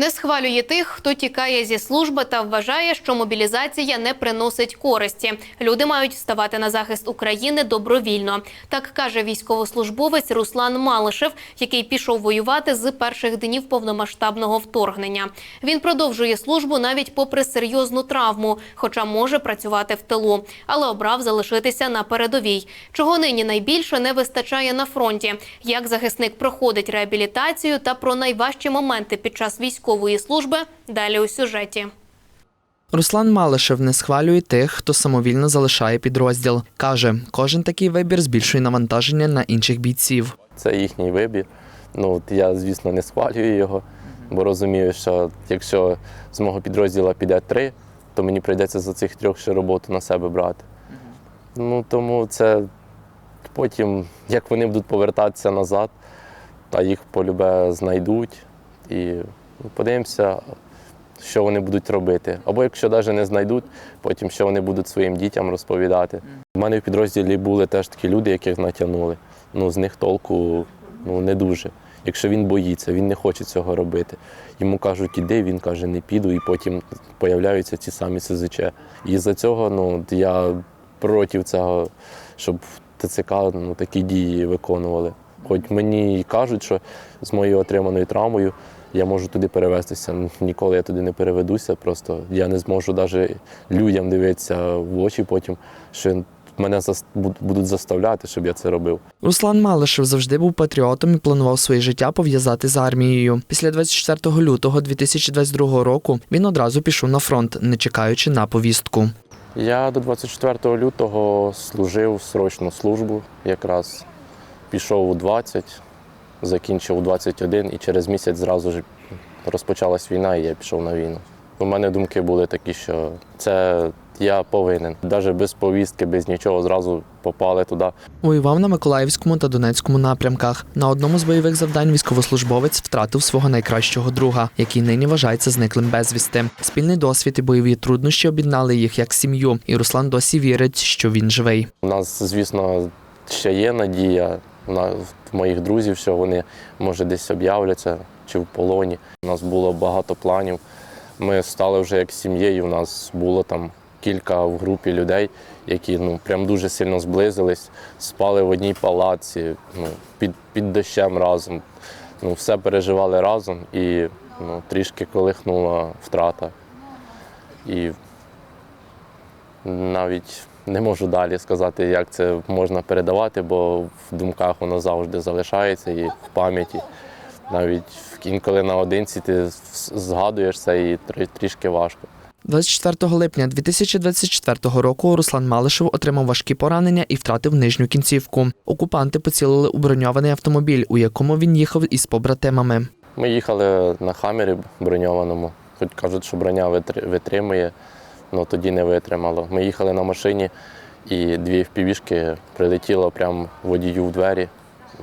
Не схвалює тих, хто тікає зі служби та вважає, що мобілізація не приносить користі. Люди мають ставати на захист України добровільно. Так каже військовослужбовець Руслан Малишев, який пішов воювати з перших днів повномасштабного вторгнення. Він продовжує службу навіть попри серйозну травму, хоча може працювати в тилу, але обрав залишитися на передовій. Чого нині найбільше не вистачає на фронті. Як захисник проходить реабілітацію та про найважчі моменти під час військової служби далі у сюжеті. Руслан Малишев не схвалює тих, хто самовільно залишає підрозділ. Каже, кожен такий вибір збільшує навантаження на інших бійців. Це їхній вибір. Ну, от я, звісно, не схвалюю його, бо розумію, що якщо з мого підрозділу піде три, то мені прийдеться за цих трьох ще роботу на себе брати. Ну, тому це потім, як вони будуть повертатися назад, та їх полюбе знайдуть і подивимося, що вони будуть робити. Або якщо навіть не знайдуть, потім що вони будуть своїм дітям розповідати. У мене в підрозділі були теж такі люди, яких натягнули. Ну, з них толку ну, не дуже. Якщо він боїться, він не хоче цього робити. Йому кажуть, іди, він каже, не піду, і потім появляються ці самі СЗЧ. І за цього ну, я проти цього, щоб ТЦК ну, такі дії виконували. Хоч мені кажуть, що з моєю отриманою травмою я можу туди перевестися. Ніколи я туди не переведуся. Просто я не зможу навіть людям дивитися в очі потім, що мене будуть заставляти, щоб я це робив. Руслан Малишев завжди був патріотом і планував своє життя пов'язати з армією. Після 24 лютого 2022 року він одразу пішов на фронт, не чекаючи на повістку. Я до 24 лютого служив срочну службу, якраз пішов у 20, закінчив у 21 і через місяць зразу ж розпочалась війна, і я пішов на війну. У мене думки були такі, що це я повинен. Навіть без повістки, без нічого, зразу попали туди. Воював на Миколаївському та Донецькому напрямках. На одному з бойових завдань військовослужбовець втратив свого найкращого друга, який нині вважається зниклим безвісти. Спільний досвід і бойові труднощі об'єднали їх як сім'ю, і Руслан досі вірить, що він живий. У нас, звісно, ще є надія на в моїх друзів, що вони може десь об'являться чи в полоні. У нас було багато планів. Ми стали вже як сім'єю. У нас було там кілька в групі людей, які ну прям дуже сильно зблизились, спали в одній палаці, ну, під, під дощем разом. Ну, все переживали разом і ну, трішки колихнула втрата. І навіть не можу далі сказати, як це можна передавати, бо в думках воно завжди залишається і в пам'яті. Навіть інколи наодинці ти згадуєш це і трішки важко. 24 липня 2024 року Руслан Малишев отримав важкі поранення і втратив нижню кінцівку. Окупанти поцілили у броньований автомобіль, у якому він їхав із побратимами. Ми їхали на хамері броньованому, хоч кажуть, що броня витримує, але тоді не витримало. Ми їхали на машині і дві впівішки прилетіло прямо водію в двері.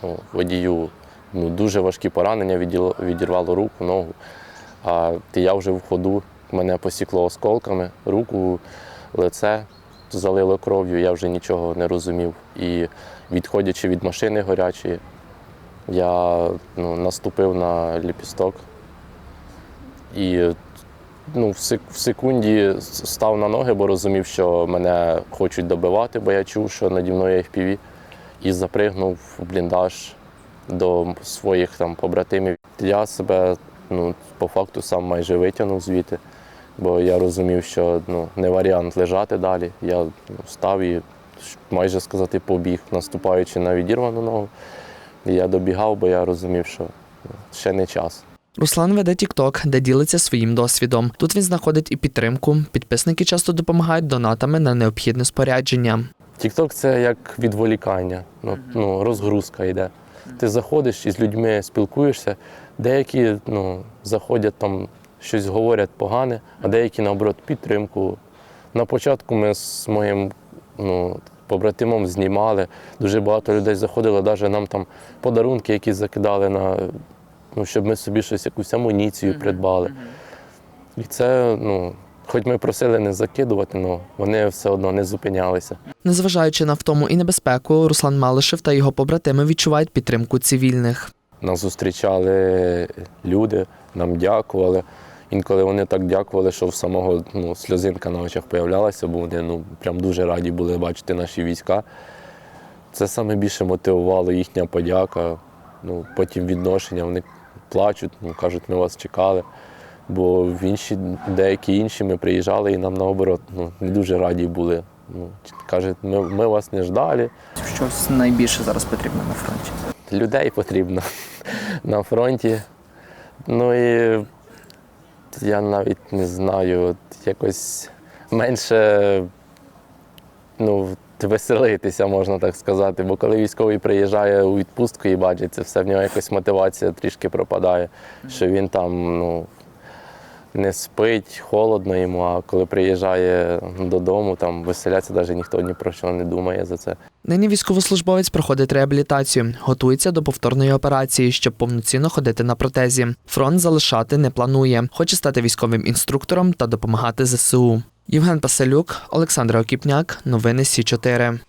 Ну, водію ну, дуже важкі поранення, відірвало руку, ногу. А я вже в ходу, мене посікло осколками, руку, лице залило кров'ю, я вже нічого не розумів. І відходячи від машини гарячої, я ну, наступив на ліпісток і ну, в секунді став на ноги, бо розумів, що мене хочуть добивати, бо я чув, що наді мною FPV, і запригнув в бліндаж до своїх там побратимів. Я себе ну, по факту сам майже витягнув звідти, бо я розумів, що ну, не варіант лежати далі. Я ну, став і майже сказати побіг, наступаючи на відірвану ногу. І Я добігав, бо я розумів, що ну, ще не час. Руслан веде TikTok, де ділиться своїм досвідом. Тут він знаходить і підтримку. Підписники часто допомагають донатами на необхідне спорядження. Тікток це як відволікання, ну, ну, розгрузка йде. Ти заходиш і з людьми спілкуєшся, деякі ну, заходять там, щось говорять погане, а деякі, наоборот, підтримку. На початку ми з моїм ну, побратимом знімали, дуже багато людей заходило, навіть нам там подарунки якісь закидали, на, ну, щоб ми собі щось, якусь амуніцію придбали. І це, ну, хоч ми просили не закидувати, але вони все одно не зупинялися. Незважаючи на втому і небезпеку, Руслан Малишев та його побратими відчувають підтримку цивільних. Нас зустрічали люди, нам дякували. Інколи вони так дякували, що в самого ну, сльозинка на очах появлялася, бо вони ну, прям дуже раді були бачити наші війська. Це саме більше мотивувало їхня подяка. Ну, потім відношення, вони плачуть, ну, кажуть, ми вас чекали. Бо в інші, деякі інші ми приїжджали і нам наоборот ну, не дуже раді були. Ну, кажуть, ми, ми вас не ждали. Щось найбільше зараз потрібно на фронті. людей потрібно на фронті. Ну і я навіть не знаю, от якось менше ну, веселитися, можна так сказати. Бо коли військовий приїжджає у відпустку і бачить це все, в нього якось мотивація трішки пропадає, що він там ну, не спить, холодно йому, а коли приїжджає додому, там веселяться, навіть ніхто ні про що не думає за це. Нині військовослужбовець проходить реабілітацію, готується до повторної операції, щоб повноцінно ходити на протезі. Фронт залишати не планує, хоче стати військовим інструктором та допомагати ЗСУ. Євген Паселюк, Олександр Окіпняк, новини Сі 4